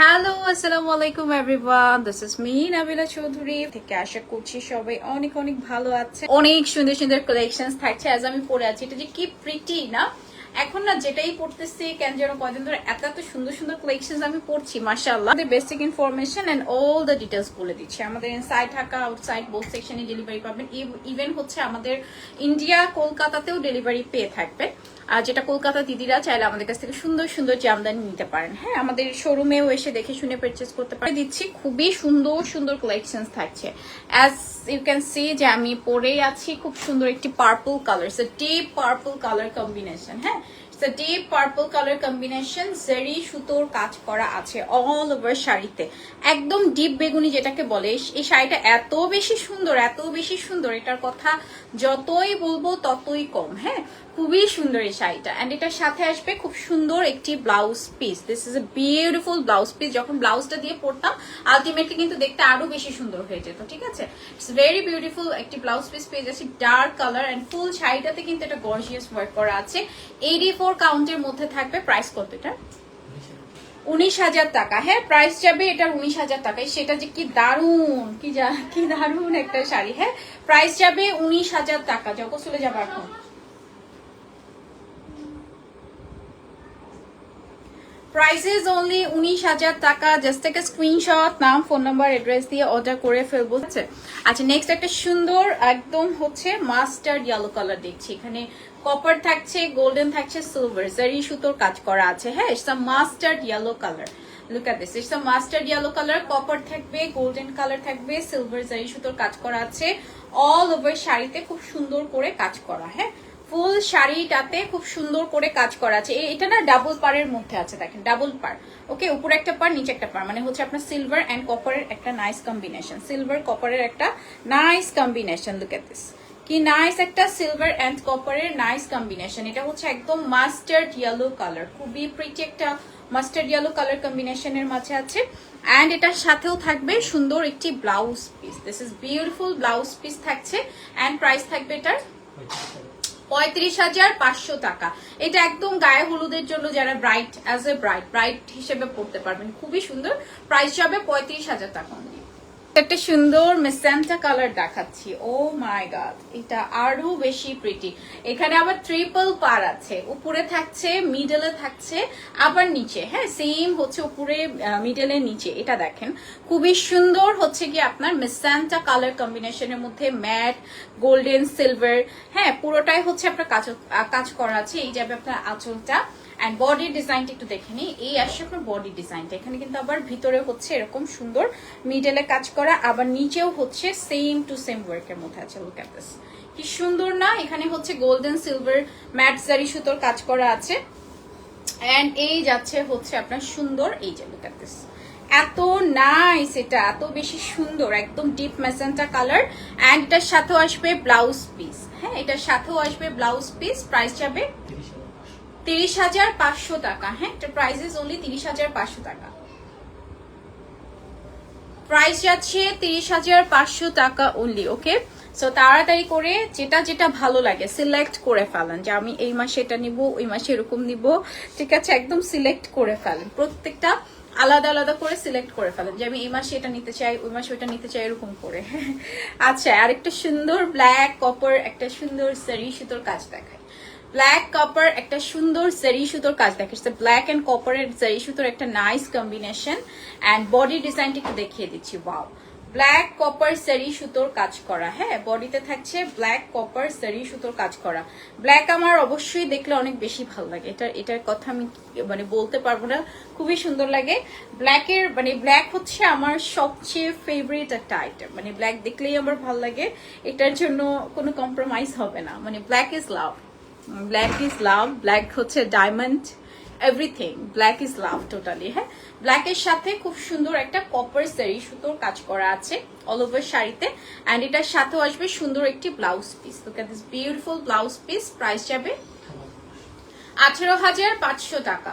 Hello আসসালামু আলাইকুম everyone this is me Nabila Chowdhury থেকে আশা করছি সবাই অনেক অনেক ভালো আছে। অনেক সুন্দর সুন্দর কালেকশনস থাকছে। আজ আমি পরে আছি, এটা যে কি প্রিটি না? এখন না যেটাই পড়তেছি, কেন যেন কয়দিন ধরে এত এত সুন্দর সুন্দর কালেকশনস আমি পড়ছি আমাদের basic information and all the details বলে দিচ্ছি। আমাদের ইনসাইড ঢাকা আউটসাইড বোথ সেকশনে ডেলিভারি পাবেন। ইভেন হচ্ছে আমাদের ইন্ডিয়া কলকাতাতেও ডেলিভারি পেয়ে থাকবে। যেটা কলকাতা দিদিরা চাইলে আমাদের কাছ থেকে সুন্দর সুন্দর জামদানি নিতে পারেন। হ্যাঁ আমাদের শোরুমেও এসে দেখে শুনে পারচেস করতে পারে দিচ্ছি খুবই সুন্দর সুন্দর কালেকশন থাকছে। অ্যাজ ইউ ক্যান সি যে আমি পরে আছি, খুব সুন্দর একটি purple colour deep purple colour combination হ্যাঁ? ডিপ পার্পল কালার কম্বিনেশন জেরি সুতোর কাজ করা আছে অল ওভার শাড়িতে। একদম ডিপ বেগুনি যেটাকে বলে, এই শাড়িটা এত বেশি সুন্দর, এত বেশি সুন্দর, এটার কথা যতই বলব ততই কম হ্যাঁ? খুবই সুন্দর এই শাড়িটা। অ্যান্ড এটার সাথে আসবে খুব সুন্দর একটি blouse piece this is a beautiful blouse piece যখন ব্লাউজটা দিয়ে পরতাম আলটিমেটলি কিন্তু দেখতে আরও বেশি সুন্দর হয়ে যেত, ঠিক আছে? ইটস ভেরি বিউটিফুল একটি ব্লাউজ পিস পেয়ে যাচ্ছে ডার্ক কালার অ্যান্ড ফুল শাড়িটাতে কিন্তু এটা গর্জিয়াস ওয়ার্ক করা আছে। এইটি ফোর কাউন্টের মধ্যে থাকবে প্রাইস কত এটা? উনিশ হাজার টাকা। হ্যাঁ প্রাইস যাবে এটা উনিশ হাজার টাকায়। সেটা যে কি দারুণ কি যা, কি দারুণ একটা শাড়ি। হ্যাঁ প্রাইস যাবে উনিশ হাজার টাকা। যখন চলে যাবে এখন। প্রাইসেস অনলি উনিশ হাজার টাকা। জাস্ট একটা স্ক্রিনশট নাম ফোন নাম্বার অ্যাড্রেস দিয়ে অর্ডার করে ফেলব। আচ্ছা আচ্ছা নেক্সট একটা সুন্দর একদম হচ্ছে মাস্টার্ড ইয়েলো কালার দেখছি। এখানে কপার থাকছে গোল্ডেন থাকছে সিলভার জারি সুতোর কাজ করা আছে। হ্যাঁ it's a mustard yellow colour look at this it's a mustard yellow colour copper থাকবে গোল্ডেন কালার থাকবে সিলভার জারি সুতোর কাজ করা আছে। অল ওভার শাড়িতে খুব সুন্দর করে কাজ করা। হ্যাঁ ফুল শাড়িটাতে খুব সুন্দর করে কাজ করা আছে। এটা না ডাবল পারের মধ্যে আছে, দেখেন ডাবল পার ওকে, উপরে একটা পার নিচে একটা পার মানে হচ্ছে আপনার সিলভার অ্যান্ড কপারের একটা নাইস কম্বিনেশন সিলভার কপারের একটা nice combination look at this কি নাইস একটা সিলভার অ্যান্ড কপারের নাইস কম্বিনেশন এটা হচ্ছে একদম মাস্টার্ড ইয়েলো কালার খুবই প্রিটি একটা মাস্টার্ড ইয়েলো কালার কম্বিনেশনের মাঝে আছে। অ্যান্ড এটার সাথেও থাকবে সুন্দর একটি blouse piece this is beautiful blouse piece থাকছে। অ্যান্ড প্রাইস থাকবে এটার? পঁয়ত্রিশ হাজার পাঁচশো টাকা। এটা একদম গায়ে হলুদের জন্য যারা bright as a bright bright হিসেবে পড়তে পারবেন। খুবই সুন্দর। প্রাইস যাবে পঁয়ত্রিশ হাজার টাকা। একটা সুন্দর মেসেন্টা কালার দেখাচ্ছি। ও মাই গড এটা আরও বেশি প্রিটি এখানে আবার ট্রিপল পার আছে। উপরে থাকছে মিডলে থাকছে, আবার নিচে। হ্যাঁ সেম হচ্ছে উপরে মিডলের নিচে। এটা দেখেন, খুবই সুন্দর হচ্ছে কি আপনার মেসেন্টা কালার কম্বিনেশনের মধ্যে ম্যাট গোল্ডেন সিলভার হ্যাঁ পুরোটাই হচ্ছে আপনার কাজ কাজ করা আছে। এই যাবে আপনার আঁচলটা। অ্যান্ড বডি ডিজাইনটা একটু দেখে নিই। এই আসছে বডি ডিজাইনটা এখানে কিন্তু আবার ভিতরে হচ্ছে এরকম সুন্দর মিডলে কাজ করা, আবার নিচেও হচ্ছে সেম টু সেম ওয়ার্কের মধ্যে আছে। লুক অ্যাট দিস কি সুন্দর না? এখানে হচ্ছে গোল্ডেন সিলভার ম্যাট জারি সুতোর কাজ করা আছে। অ্যান্ড এই যাচ্ছে হচ্ছে আপনার সুন্দর, এই যে লুক অ্যাট দিস এত নাইস এটা, এত বেশি সুন্দর, একদম ডিপ মেসেন্টা কালার অ্যান্ড এটার সাথেও আসবে ব্লাউজ পিস হ্যাঁ এটার সাথেও আসবে ব্লাউজ পিস প্রাইস যাবে তিরিশ হাজার পাঁচশো টাকা হ্যাঁ? এটা প্রাইসেস অনলি তিরিশ হাজার পাঁচশো টাকা। প্রাইস যাচ্ছে তিরিশ হাজার পাঁচশো টাকা অনলি ওকে সো তাড়াতাড়ি করে যেটা যেটা ভালো লাগে সিলেক্ট করে ফেলেন যে আমি এই মাসে এটা নিব, ওই মাসে এরকম নিব, ঠিক আছে? একদম সিলেক্ট করে ফেলেন। প্রত্যেকটা আলাদা আলাদা করে সিলেক্ট করে ফেলেন যে আমি এই মাসে এটা নিতে চাই, ওই মাসে ওটা নিতে চাই, এরকম করে। আচ্ছা আর একটা সুন্দর ব্ল্যাক কপার একটা সুন্দর সারি সুতোর কাজ দেখায় ব্ল্যাক কপার একটা সুন্দর জারি সুতোর কাজ দেখাচ্ছে ব্ল্যাক এন্ড কপারের জারি সুতোর একটা নাইস কম্বিনেশন অ্যান্ড বডি ডিজাইনটা একটু দেখিয়ে দিচ্ছি। ওয়াও ব্ল্যাক কপার সারি সুতোর কাজ করা। হ্যাঁ বডিতে থাকছে ব্ল্যাক কপার সারি সুতোর কাজ করা। ব্ল্যাক আমার অবশ্যই দেখলে অনেক বেশি ভালো লাগে। এটার এটার কথা আমি মানে বলতে পারব না। খুবই সুন্দর লাগে। ব্ল্যাকের মানে ব্ল্যাক হচ্ছে আমার সবচেয়ে ফেভারিট একটা আইটেম মানে ব্ল্যাক দেখলেই আমার ভালো লাগে। এটার জন্য কোনো কম্প্রোমাইজ হবে না। মানে black is love black is love black হচ্ছে diamond everything black is love totally হ্যাঁ? ব্ল্যাকের সাথে খুব সুন্দর একটা কপার সারি সুতোর কাজ করা আছে অল ওভার শাড়িতে অ্যান্ড এটার সাথেও আসবে সুন্দর একটি blouse piece look this beautiful blouse piece price যাবে আঠেরো হাজার পাঁচশো টাকা।